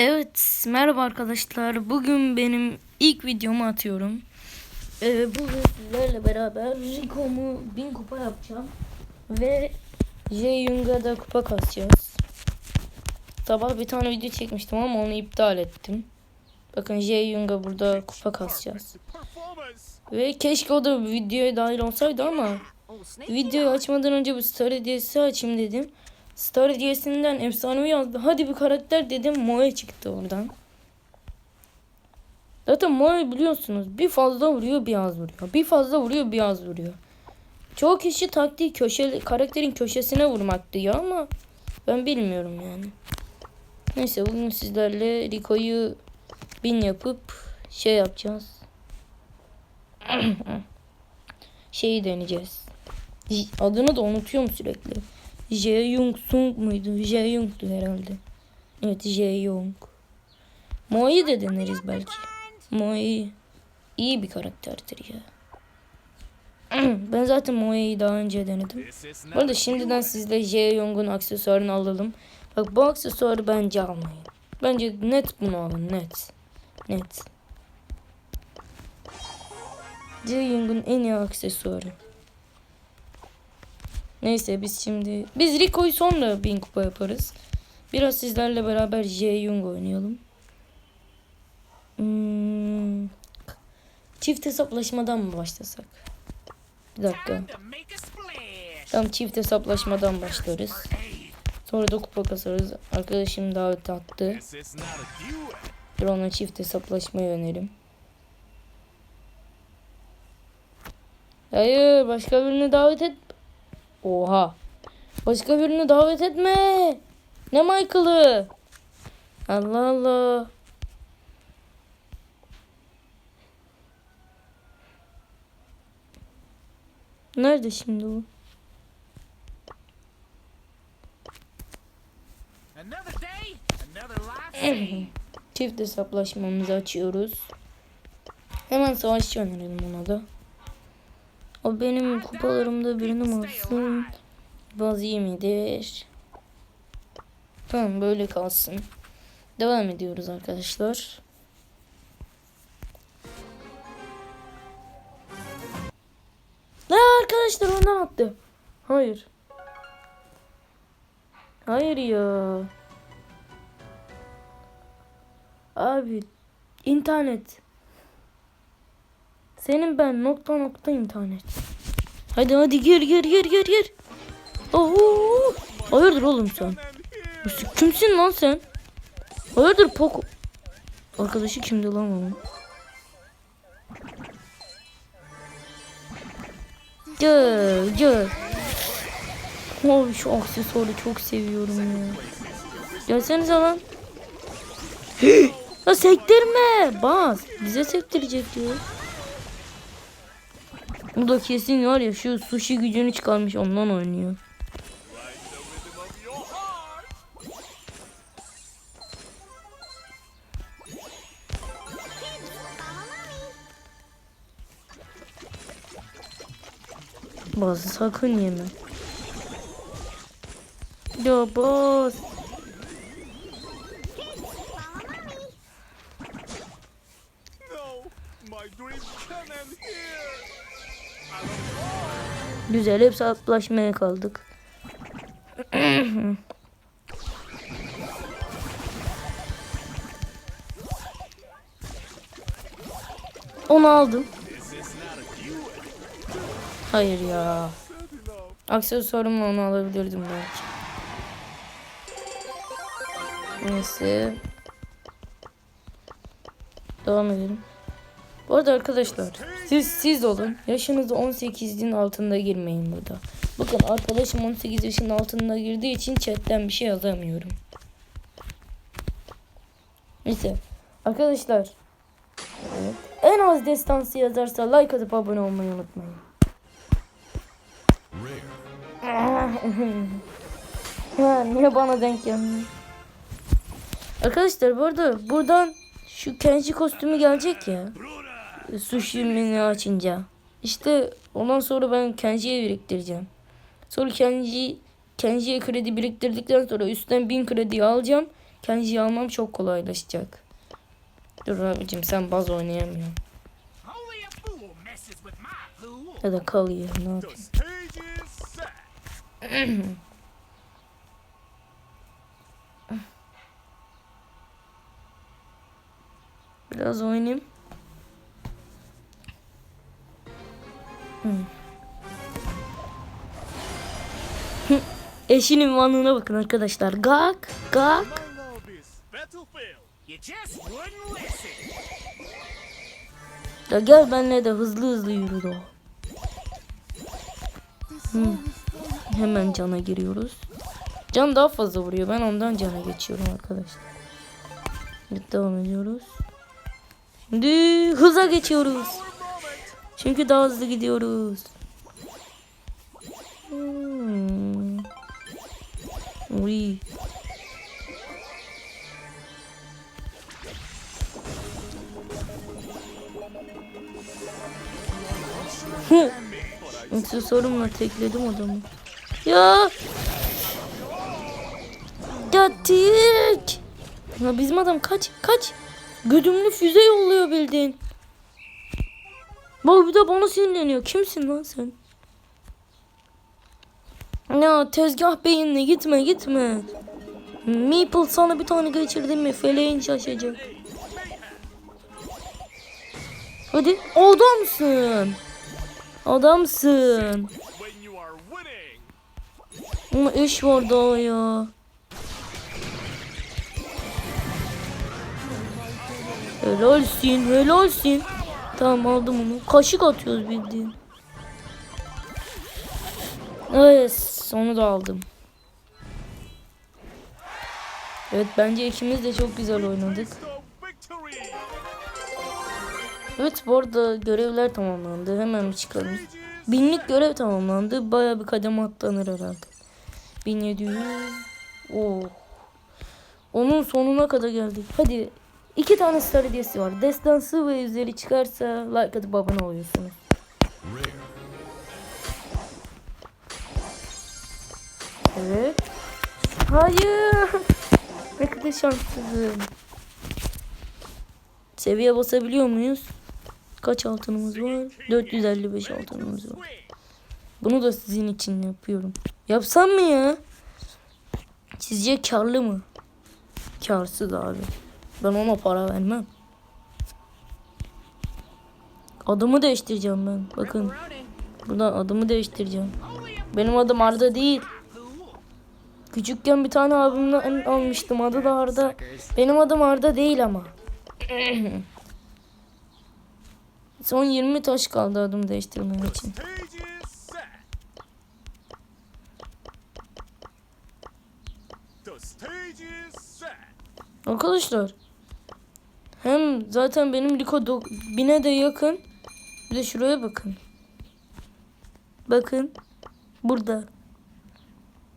Evet, merhaba arkadaşlar. Bugün benim ilk videomu atıyorum. Ee, bugün sizlerle beraber Rico'mu 1000 kupa yapacağım. Ve J-Yung'a da kupa kasacağız. Sabah bir tane video çekmiştim ama onu iptal ettim. Bakın J-Yung'a burada kupa kasacağız. Ve keşke o da videoya dahil olsaydı ama videoyu açmadan önce bu Star Hediyesi açayım dedim. Star Hediyesi'nden efsanevi yazdı. Hadi bir karakter dedim. Moe çıktı oradan. Zaten Moe biliyorsunuz bir fazla vuruyor bir az vuruyor. Bir fazla vuruyor bir az vuruyor. Çoğu kişi taktiği köşe, karakterin köşesine vurmak diyor ama ben bilmiyorum yani. Neyse bugün sizlerle Rico'yu bin yapıp şey yapacağız. Şeyi deneyeceğiz. Adını da unutuyorum sürekli. Jae-Young Sung muydu? Jae-Young'du herhalde. Evet Jae-Young. Moe'yi de deneriz belki. Moe iyi bir karakterdir ya. ben zaten Moe'yi daha önce denedim. Bu arada şimdiden sizle Jae-Young'un aksesuarını alalım. Bak bu aksesuarı bence almayın. Bence net bunu alın net. Net. Jae-Young'un en iyi aksesuarı. Neyse biz şimdi biz Rico'yu sonra bin kupa yaparız. Biraz sizlerle beraber J-Young oynayalım. Hmm. Çift hesaplaşmadan mı başlasak? Bir dakika. Tam çift hesaplaşmadan başlarız. Sonra da kupa kasarız. Arkadaşım davet attı. Dur ona çift hesaplaşmaya yönelim. Hayır başka birini davet et. Oha. Başka birini davet etme. Ne Michael'ı? Allah Allah. Nerede şimdi bu? Çift hesaplaşmamızı açıyoruz. Hemen savaşçı önerelim ona da. O benim kupalarımda bir numarasın. Bazı midir? Tamam böyle kalsın. Devam ediyoruz arkadaşlar. Ne arkadaşlar ondan attı. Hayır. Hayır ya. Abi internet. Senin ben nokta nokta internet. Hadi hadi gir gir gir gir gir. Oo! Hayırdır oğlum sen? Kimsin lan sen? Hayırdır Poco? Arkadaşı kimdi lan onun? Gel gel. Abi şu aksesuarı çok seviyorum ya. Gelsenize lan. ya sektirme. Bas. Bize sektirecek diyor. Bu da kesin var ya şu sushi gücünü çıkarmış ondan oynuyor. Bazı sakın yeme. Ya bas. Güzel hep hesaplaşmaya kaldık. Onu aldım. Hayır ya. Aksesuarımla onu alabilirdim belki. Neyse. Devam edelim. Bu arada arkadaşlar siz siz olun. Yaşınız 18'in altında girmeyin burada. Bakın arkadaşım 18 yaşının altında girdiği için chatten bir şey yazamıyorum. Neyse. Arkadaşlar. Evet. En az destansı yazarsa like atıp abone olmayı unutmayın. ha, niye bana denk gelmiyor? Arkadaşlar bu arada buradan şu Kenji kostümü gelecek ya. Sushi mini açınca. İşte ondan sonra ben Kenji'ye biriktireceğim. Sonra Kenji Kenji'ye kredi biriktirdikten sonra üstten 1000 kredi alacağım. Kenji'yi almam çok kolaylaşacak. Dur abicim sen baz oynayamıyorsun. Ya da kalıyor ne. Biraz oynayayım. Eşinin vanlığına bakın arkadaşlar. Gak, gak. Ya gel benle de hızlı hızlı yürü de. Hemen cana giriyoruz. Can daha fazla vuruyor. Ben ondan cana geçiyorum arkadaşlar. Evet, devam ediyoruz. Şimdi hıza geçiyoruz. Çünkü daha hızlı gidiyoruz. Hmm. Uy. Hı. Aksesuarımla tekledim adamı. Ya. Ya tek. Ya bizim adam kaç kaç. Güdümlü füze yolluyor bildiğin. Bak bir de bana sinirleniyor. Kimsin lan sen? Ya tezgah beyinle gitme gitme. Maple sana bir tane geçirdim mi feleğin şaşacak. Hadi adamsın. Adamsın. Ama iş var daha ya. Helalsin, helalsin. Tamam aldım onu. Kaşık atıyoruz bildiğin. Evet, onu da aldım. Evet bence ikimiz de çok güzel oynadık. Evet bu arada görevler tamamlandı. Hemen çıkalım. Binlik görev tamamlandı. Baya bir kademe atlanır herhalde. 1700. Oh. Onun sonuna kadar geldik. Hadi. İki tane star hediyesi var. Destansı ve üzeri çıkarsa like atıp abone oluyorsunuz. Evet. Hayır. Ne kadar şanssızım. Seviye basabiliyor muyuz? Kaç altınımız var? 455 altınımız var. Bunu da sizin için yapıyorum. Yapsam mı ya? Sizce karlı mı? Karsız abi. Ben ona para vermem. Adımı değiştireceğim ben. Bakın. Buradan adımı değiştireceğim. Benim adım Arda değil. Küçükken bir tane abimden almıştım. Adı da Arda. Benim adım Arda değil ama. Son 20 taş kaldı adımı değiştirmem için. Arkadaşlar hem zaten benim Liko bine de yakın. Bir de şuraya bakın. Bakın. Burada.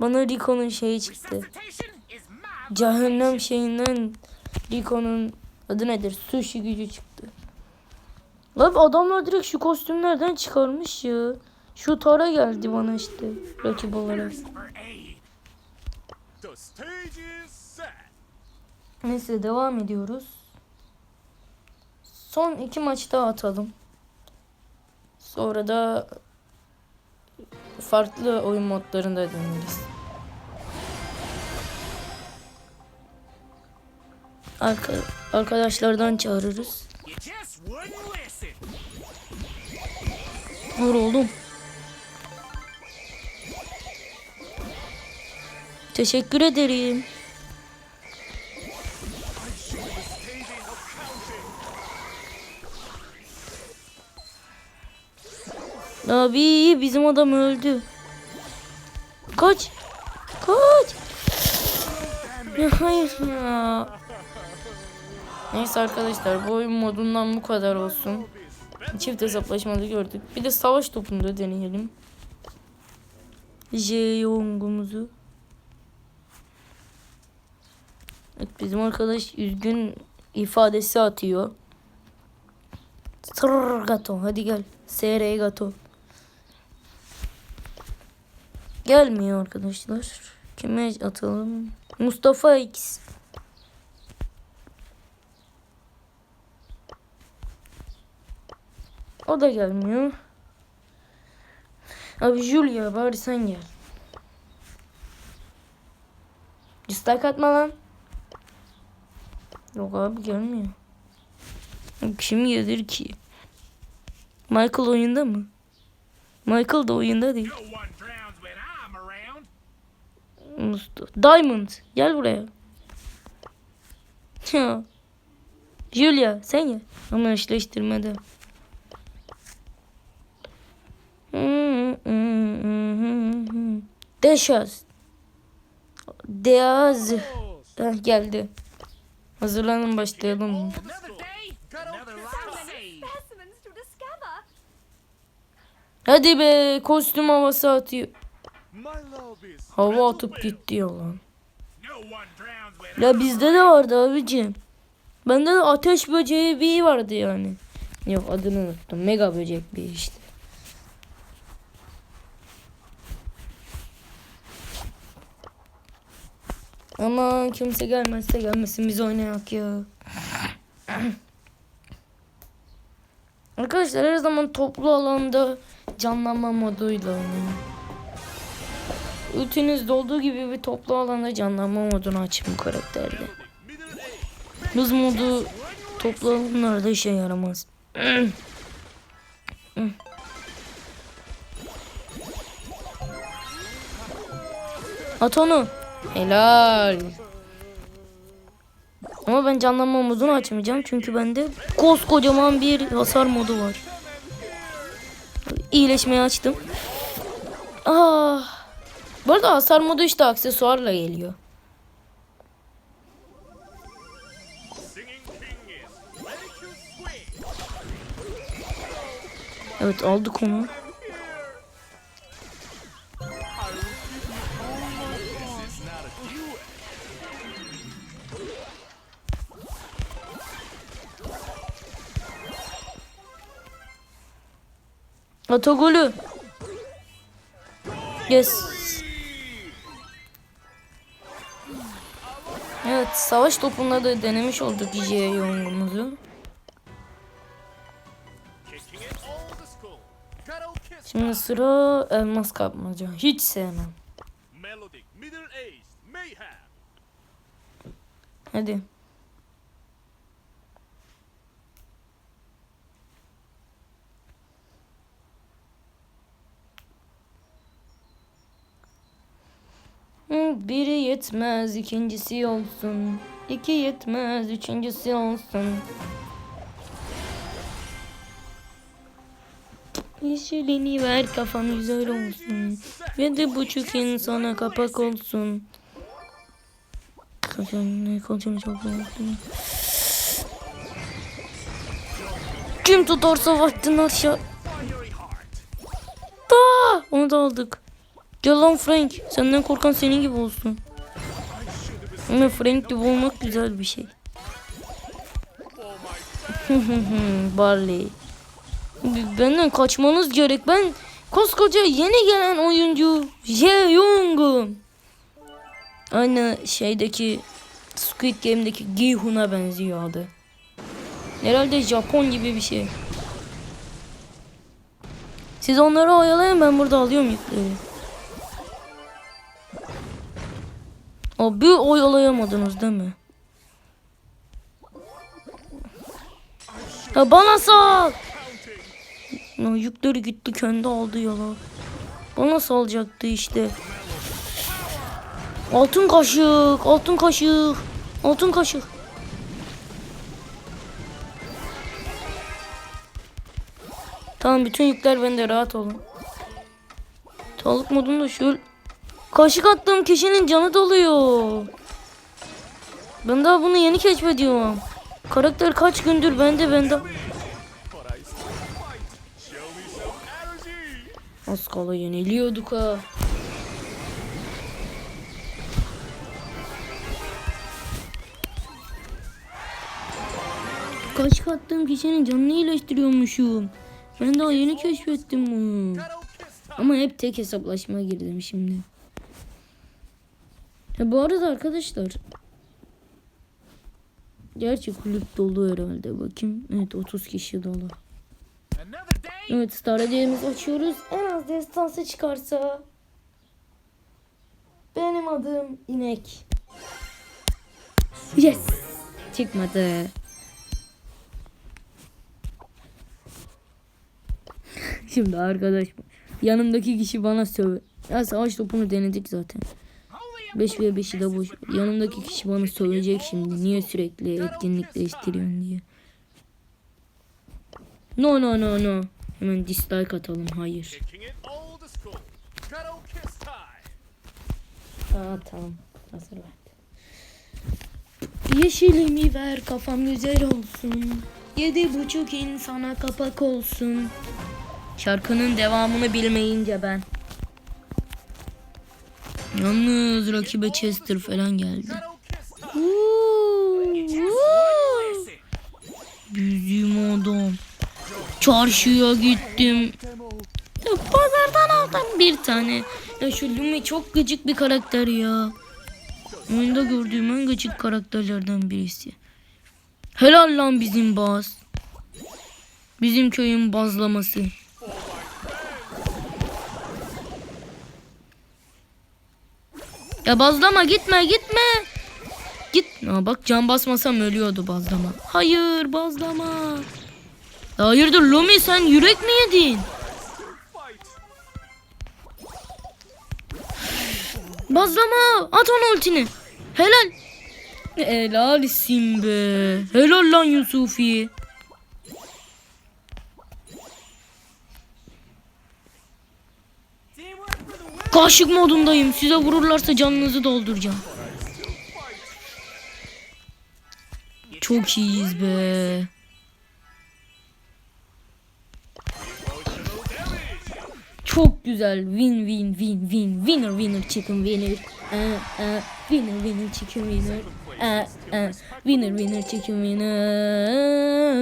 Bana Riko'nun şeyi çıktı. Cehennem şeyinden Riko'nun adı nedir? Sushi gücü çıktı. Abi adamlar direkt şu kostümlerden çıkarmış ya. Şu Tara geldi bana işte rakip olarak. Neyse devam ediyoruz. Son iki maç daha atalım. Sonra da farklı oyun modlarında deneriz. Arka, arkadaşlardan çağırırız. Vur oğlum. Teşekkür ederim. Abi bizim adam öldü. Kaç. Kaç. Ya hayır ya. Neyse arkadaşlar bu oyun modundan bu kadar olsun. Çift hesaplaşmada gördük. Bir de savaş topunda deneyelim. Jeong'umuzu. Evet, bizim arkadaş üzgün ifadesi atıyor. Sırr gato hadi gel. SR gato. Gelmiyor arkadaşlar. Kime atalım? Mustafa X. O da gelmiyor. Abi Julia bari sen gel. Cıstak atma lan. Yok abi gelmiyor. Kim gelir ki? Michael oyunda mı? Michael da oyunda değil. Mustafa. Diamond gel buraya. Ya. Julia sen gel. Ama eşleştirmede. Deşaz. Deaz. Heh, geldi. Hazırlanın başlayalım. Hadi be kostüm havası atıyor. Hava atıp gitti yalan. Ya bizde de vardı abicim. Bende de ateş böceği bir vardı yani. Yok adını unuttum. Mega böcek bir işte. Aman kimse gelmezse gelmesin biz oynayak ya. Arkadaşlar her zaman toplu alanda canlanma moduyla oynayın. Ütünüzde olduğu gibi bir toplu alanda canlanma modunu açın bu karakterde. Hız modu toplu alanlarda işe yaramaz. At onu. Helal. Ama ben canlanma modunu açmayacağım çünkü bende koskocaman bir hasar modu var. İyileşmeyi açtım. Bu arada hasar modu işte aksesuarla geliyor. Evet aldık onu. Atogolü. Yes. Savaş topunda da denemiş olduk J kiss. Şimdi sıra elmas kapmaca. Hiç sevmem. Hadi. Biri yetmez, ikincisi olsun. İki yetmez, üçüncüsü olsun. Yeşilini ver kafam güzel olsun. Yedi buçuk insana kapak olsun. Kaçın, kaçın çok olsun. Kim tutarsa vaktin aşağı. Da, onu da aldık. Gel lan Frank. Senden korkan senin gibi olsun. Ama Frank gibi olmak güzel bir şey. Barley. Benden kaçmanız gerek. Ben koskoca yeni gelen oyuncu Jae-young'um. Aynı şeydeki Squid Game'deki Gi-hun'a benziyor adı. Herhalde Japon gibi bir şey. Siz onları oyalayın ben burada alıyorum yükleri. Abi oyalayamadınız değil mi? Ya bana sal. Ya yükleri gitti kendi aldı ya lan. Bana salacaktı işte. Altın kaşık, altın kaşık, altın kaşık. Tamam bütün yükler bende rahat olun. Sağlık modunda şöyle kaşık attığım kişinin canı doluyor. Ben daha bunu yeni keşfediyorum. Karakter kaç gündür bende bende. Az kala yeniliyorduk ha. Kaşık attığım kişinin canını iyileştiriyormuşum. Ben daha yeni keşfettim bunu. Ama hep tek hesaplaşmaya girdim şimdi. Ha, bu arada arkadaşlar. Gerçi kulüp dolu herhalde. Bakayım. Evet 30 kişi dolu. Evet star hediyemizi açıyoruz. En az destansı çıkarsa benim adım inek. Yes. Çıkmadı. Şimdi arkadaş yanımdaki kişi bana söv. Ya savaş topunu denedik zaten. 5 ve 5'i de boş. Yanımdaki kişi bana sövecek şimdi. Niye sürekli etkinlik değiştiriyorsun diye. No no no no. Hemen dislike atalım. Hayır. Aa tamam. Hazır ver. Yeşilimi ver kafam güzel olsun. Yedi buçuk insana kapak olsun. Şarkının devamını bilmeyince ben. Yalnız rakibe Chester falan geldi. Yüzüm adam. Çarşıya gittim. Pazardan aldım bir tane. Ya şu Lumi çok gıcık bir karakter ya. Oyunda gördüğüm en gıcık karakterlerden birisi. Helal lan bizim baz. Bizim köyün bazlaması. Ya bazlama gitme gitme. Git. Aa, bak can basmasam ölüyordu bazlama. Hayır bazlama. Hayırdır Lumi sen yürek mi yedin? Bazlama at onu ultini. Helal. Helalsin be. Helal lan Yusufi. Kaşık modundayım. Size vururlarsa canınızı dolduracağım. Çok iyiyiz be. Çok güzel. Win win win win. Winner winner chicken winner. Aa, aa, winner winner chicken winner. Aa, aa, winner winner chicken winner.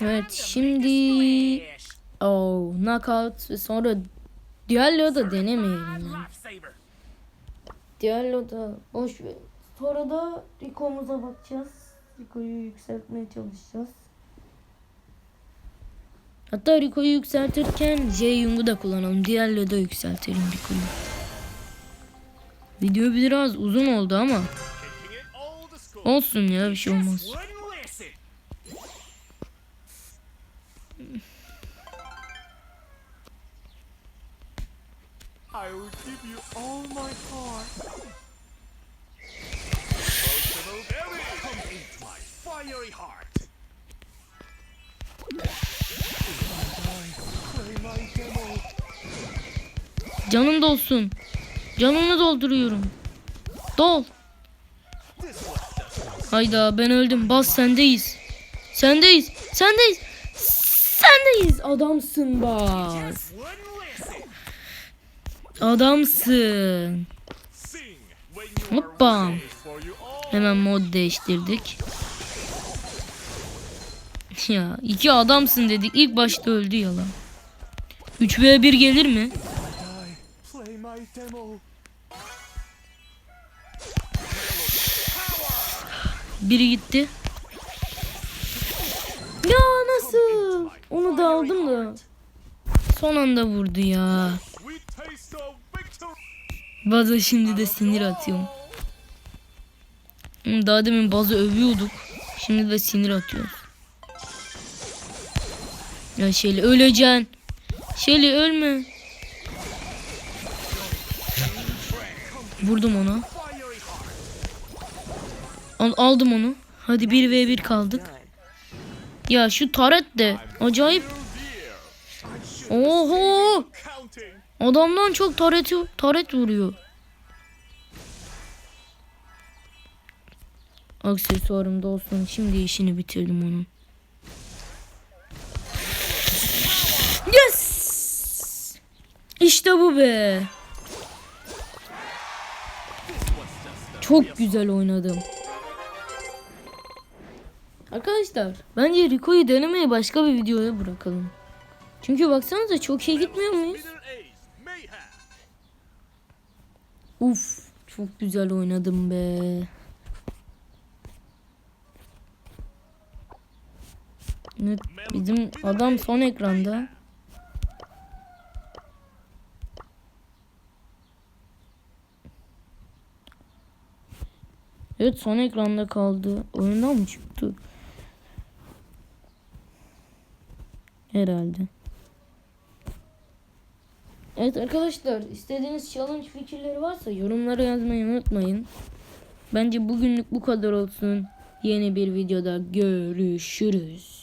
Evet şimdi oh knockout ve sonra Diallo da denemeyelim. yani. Diallo da boş ver. Sonra da Rico'muza bakacağız. Rico'yu yükseltmeye çalışacağız. Hatta Rico'yu yükseltirken J-Yung'u da kullanalım. Diallo'yu da yükseltelim Rico'yu. Video biraz uzun oldu ama olsun ya bir şey olmaz. I will give you all my heart. Emotional damage. Come into my fiery heart. Canın dolsun. Canını dolduruyorum. Dol. Hayda ben öldüm. Bas sendeyiz. Sendeyiz. Sendeyiz. Sendeyiz. Adamsın bas. Adamsın. Hoppa. Hemen mod değiştirdik. Ya iki adamsın dedik. İlk başta öldü yalan. 3v1 gelir mi? Play my demo. Biri gitti. Ya nasıl? Onu da aldım da. Son anda vurdu ya. Baza şimdi de sinir atıyorum. Daha demin bazı övüyorduk. Şimdi de sinir atıyoruz. Ya Şeli öleceksin. Şeli ölme. Vurdum ona. Al, aldım onu. Hadi 1v1 kaldık. Ya şu taret de acayip. Oho! Adamdan çok tareti, taret vuruyor. Aksesuarım da olsun. Şimdi işini bitirdim onun. Yes! İşte bu be. Çok güzel oynadım. Arkadaşlar bence Rico'yu denemeyi başka bir videoya bırakalım. Çünkü baksanıza çok iyi gitmiyor muyuz? Uf çok güzel oynadım be. Bizim adam son ekranda. Evet son ekranda kaldı. Oyundan mı çıktı? Herhalde. Evet arkadaşlar istediğiniz challenge fikirleri varsa yorumlara yazmayı unutmayın. Bence bugünlük bu kadar olsun. Yeni bir videoda görüşürüz.